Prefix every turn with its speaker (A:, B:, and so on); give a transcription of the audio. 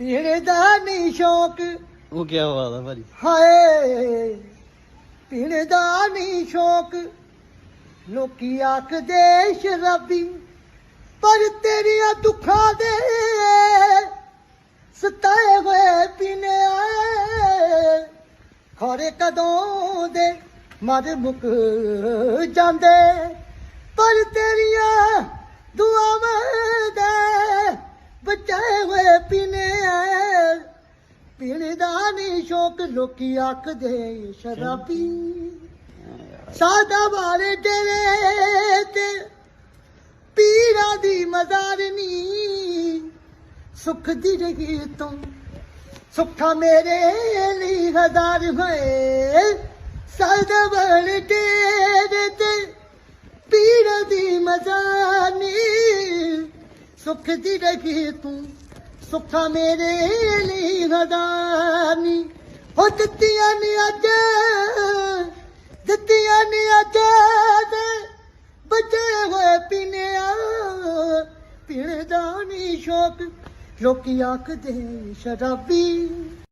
A: ਨਹੀਂ ਸ਼ੌਕ।
B: ਉਹ ਕੀ ਬਾਤ ਹੈ ਭਾਜੀ।
A: ਹਾਏ ਪੀਣ ਦਾ ਨਹੀਂ ਸ਼ੌਕ। ਲੋਕੀ ਆਖਦੇ ਸ਼ਰਾਬੀ ਪਰ ਤੇਰੀਆਂ ਦੁੱਖਾਂ ਦੇ ਸਤਾਏ ਹੋਏ ਪੀਨੇ ਆਏ। ਖਰੇ ਕਦੋਂ ਦੇ ਮਰ ਮੁੱਕ ਜਾਂਦੇ ਪਰ ਤੇਰੀਆਂ ਪੀਣ ਦਾ ਨਹੀਂ ਸ਼ੌਕ, ਲੋਕੀ ਆਖਦੇ ਸ਼ਰਾਬੀ। ਸਾਦਾ ਵਾਲੇ ਡੇਰੇ ਤੇ ਪੀਰਾਂ ਦੀ ਮਜ਼ਾਰਨੀ ਸੁਖ ਦੀ ਰਹੀ ਤੂੰ, ਸੁੱਖਾ ਮੇਰੇ ਲਈ ਹਜ਼ਾਰ ਹੋਏ। ਸਾਦਾ ਵਾਲੇ ਡੇਰੇ ਤੇ ਪੀਰਾਂ ਦੀ ਮਜ਼ਾਰਨੀ ਸੁਖ ਦੀ ਰਹੀ ਤੂੰ ਸੁੱਖਾ ਮੇਰੇ ਲਈ ਹਦਾਨੀ। ਹੋ ਦਿੱਤੀਆਂ ਨੇ ਅੱਜ, ਦਿੱਤੀਆਂ ਨੇ ਅੱਜ ਬਚੇ ਹੋਏ ਪੀਨਿਆ ਪੀਣ ਦਾ ਨਹੀਂ ਸ਼ੌਕ, ਲੋਕੀ ਆਖਦੇ ਸ਼ਰਾਬੀ।